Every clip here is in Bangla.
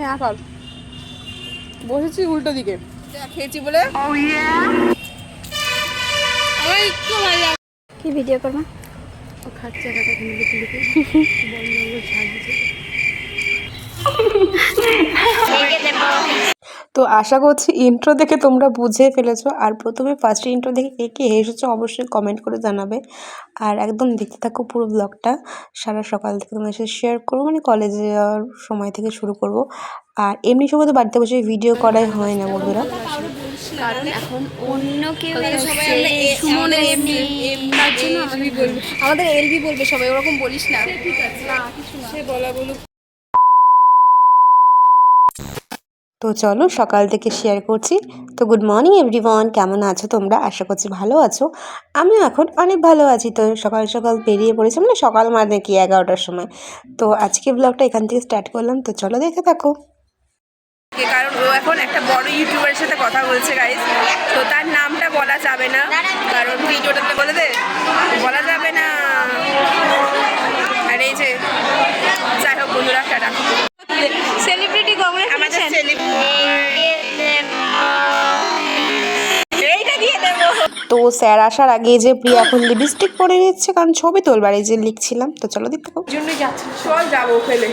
হ্যাঁ কর বসেছি উল্টো দিকে। খেয়েছি বলে। কি ভিডিও করব? ও খাচ্ছে তো আশা করছি ইন্ট্রো দেখে তোমরা বুঝে ফেলেছো। আর প্রথমে ফার্স্ট ইন্ট্রো দেখে কে কে হেসেছো অবশ্যই কমেন্ট করে জানাবে। আর একদম দেখতে থাকো পুরো ব্লগটা সারা সকাল থেকে তোমাদের সাথে শেয়ার করব মানে কলেজে যাওয়ার সময় থেকে শুরু করব। আর এমনি সময় তো বাড়িতে বসে ভিডিও করাই হয় না বন্ধুরা। কারণ এখন অন্য কেউ আমাদের এমনি তার জন্য আমাদের এলবি বলবে সবাই ওরকম বলিস না। ঠিক আছে। না সে বলা বলুক। তো চলো সকাল থেকে শেয়ার করছি। তো গুড মর্নিং এভরিওয়ান কেমন আছো তোমরা? আশা করছি ভালো আছো। আমি এখন অনেক ভালো আছি। তো সকাল সকাল বেরিয়ে পড়েছি। মানে সকাল মানে কি? এগারোটার সময়। তো আজকে ব্লগটা এখান থেকে স্টার্ট করলাম। তো চলো দেখে থাকো। কারণ ও এখন একটা বড় ইউটিউবারের সাথে কথা বলছে গাইস তো তার নামটা বলা যাবে না। কারণ ভিডিওটাতে বলে দে। বলা যাবে না। আর এই যে, যাই হোক বন্ধুরা দেবো তো স্যার আসার আগে যে প্রিয়া এখন লিপস্টিক পরে নিচ্ছে কারণ ছবি তোলবার এই যে লিখছিলাম তো চলো দেখতে পাবো। জন্যই যাচ্ছি। চল যাব ফেলে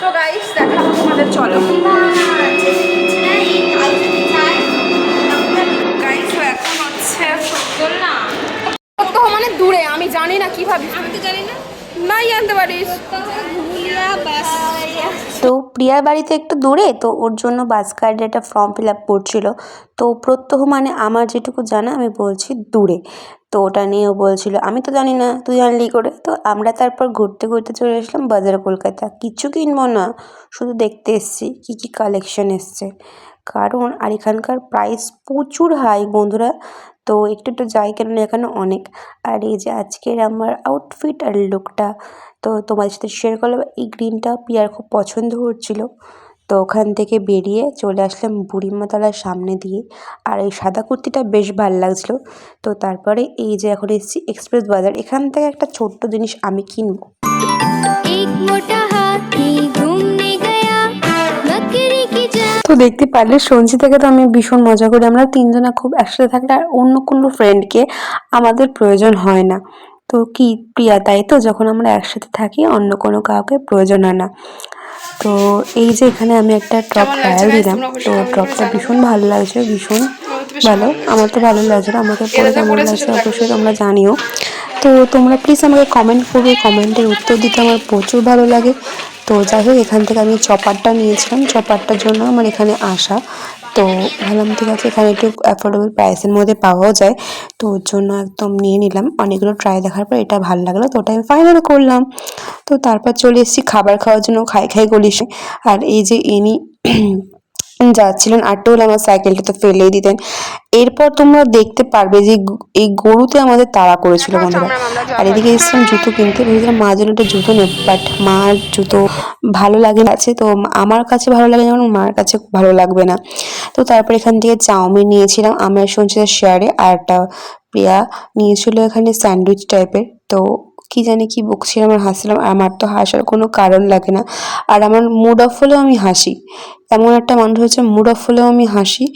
তো গাইস দেখাবো তোমাদের চলো। গাইস এখন হচ্ছে মানে দূরে আমি জানি না কীভাবে। আমি তো জানি না। পারিস। তো প্রিয়ার বাড়িতে একটু দূরে, তো ওর জন্য বাস কার্ডে একটা ফর্ম ফিল আপ করছিল। তো প্রত্যহ মানে আমার যেটুকু জানা, আমি বলছি দূরে। তো ওটা নিয়ে ও বলছিল, আমি তো জানি না, তুই জানলি করে। তো আমরা তারপর ঘুরতে ঘুরতে চলে আসলাম বাজার কলকাতা। কিচ্ছু কিনবো না, শুধু দেখতে এসছি কী কী কালেকশন এসছে। কারণ আর এখানকার প্রাইস প্রচুর হাই বন্ধুরা। তো একটু একটু যাই কেন এখানে অনেক। আর এই যে আজকের আমার আউটফিট আর লুকটা তো তোমাদের সাথে শেয়ার করলাম। এই গ্রিনটা পিয়ার খুব পছন্দ হচ্ছিল। তো ওখান থেকে বেরিয়ে চলে আসলাম বুড়িমাতলার সামনে দিয়ে। আর এই সাদা কুর্তিটা বেশ ভালো লাগছিল। তো তারপরে এই যে এখন এসেছি এক্সপ্রেস বাজার এখান থেকে একটা ছোট্ট জিনিস আমি কিনবো। তো দেখতে পারলে সঞ্চিতাকে তো আমি ভীষণ মজা করি। আমরা তিনজনা খুব একসাথে থাকলে আর অন্য কোনো ফ্রেন্ডকে আমাদের প্রয়োজন হয় না। তো কি প্রিয়া তাই তো? যখন আমরা একসাথে থাকি অন্য কোনো কাউকে প্রয়োজন হয় না। তো এই যে এখানে আমি একটা টপ ট্রায়াল দিলাম। তো টপটা ভীষণ ভালো লাগছে ভীষণ ভালো। আমার তো ভালো লাগছে আমাকে পরে কেমন লাগছে অবশ্যই তোমরা জানিও। তো তোমরা প্লিজ আমাকে কমেন্ট করবে কমেন্টের উত্তর দিতে আমার প্রচুর ভালো লাগে। তো যাই হোক, এখান থেকে আমি চপারটা নিয়েছিলাম। চপারটার জন্য আমার এখানে আসা। তো ভাবলাম, ঠিক আছে, এখানে একটু অ্যাফোর্ডেবল প্রাইসের মধ্যে পাওয়াও যায়। তো ওর জন্য একদম নিয়ে নিলাম। অনেকগুলো ট্রাই দেখার পর এটা ভালো লাগল। তো ওটা আমি ফাইনাল করলাম। তো তারপর চলে এসেছি খাবার খাওয়ার জন্য। খাই খাই গলিস আর এই যে ইনি যাচ্ছিলেন আর টোল আমার সাইকেলটা তো ফেলেই দিতেন। এরপর তোমরা দেখতে পারবে যে এই গরুতে আমাদের তাড়া করেছিল বন্ধুরা। আর এদিকে এসেছিলাম জুতো কিনতে। ভেবেছিলাম মা জন্য একটা জুতো নেব বাট মার জুতো ভালো লাগে আছে তো আমার কাছে ভালো লাগে যেমন মার কাছে ভালো লাগবে না। তো তারপর এখান থেকে চাউমিন নিয়েছিলাম আমার সঞ্চিতা শেয়ারে আর একটা প্রিয়া নিয়েছিল এখানে স্যান্ডউইচ টাইপের তো কি জানি কি বকছিলাম আর হাসছিলাম আর আমার তো হাসার কোনো কারণ লাগে না। আর আমার মুড অফ হলেও আমি হাসি। এমন একটা মানুষ হচ্ছে মুড অফ হলেও আমি হাসি।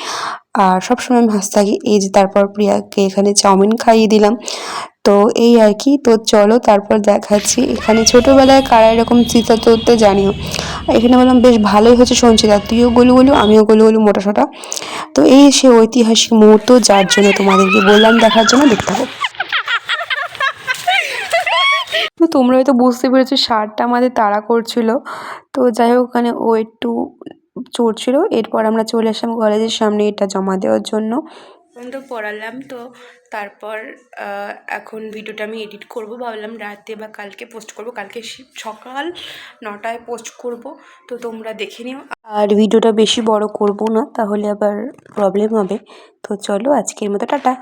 আর সবসময় আমি হাসতে থাকি। এই যে তারপর প্রিয়াকে এখানে চাউমিন খাইয়ে দিলাম। তো এই আর কি। তো চলো তারপর দেখাচ্ছি। এখানে ছোটোবেলায় কারা এরকম চিতা তুলতে জানিও। এখানে বললাম, বেশ ভালোই হচ্ছে সঞ্চিতা তুইও গলু গলু, আমিও গলু গলু, মোটা সোটা। তো এই সে ঐতিহাসিক মুহূর্ত, যার জন্য তোমাদেরকে বললাম, দেখার জন্য দেখতে হবে তোমরা হয়তো বুঝতে পেরেছ শার্টটা আমাদের তাড়া করছিল। তো যাই হোক ওখানে ও একটু চড়ছিল। এরপর আমরা চলে আসলাম কলেজের সামনে এটা জমা দেওয়ার জন্য। তো পড়ালাম তো তারপর এখন ভিডিওটা আমি এডিট করব। ভাবলাম রাতে বা কালকে পোস্ট করব। কালকে সকাল নটায় পোস্ট করব। তো তোমরা দেখে নিও। আর ভিডিওটা বেশি বড় করব না তাহলে আবার প্রবলেম হবে। তো চলো আজকের মতো টাটা।